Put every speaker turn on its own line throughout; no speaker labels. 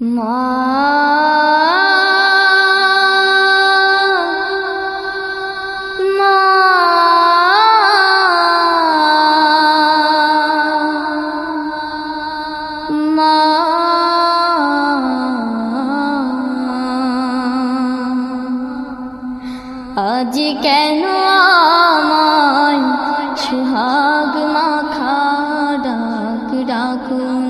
আজ কেন আমার সুহাগ মাখা ডাক ডাকুন?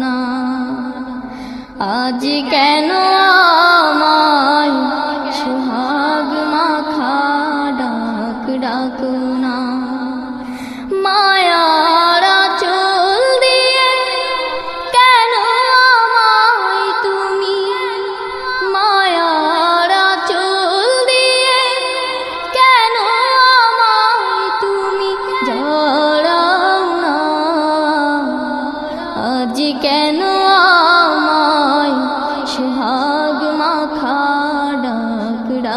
আজ কেন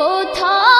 不逃。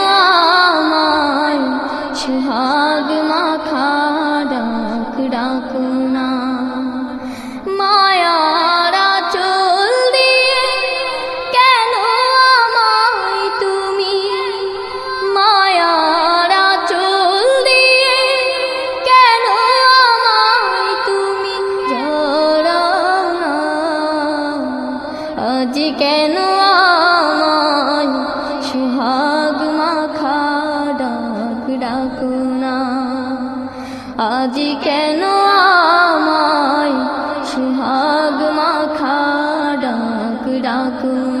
সোহাগ মাখা ডাক ডাকুনা আজ কেন আমায় সোহাগ মাখা ডাক ডাকুনা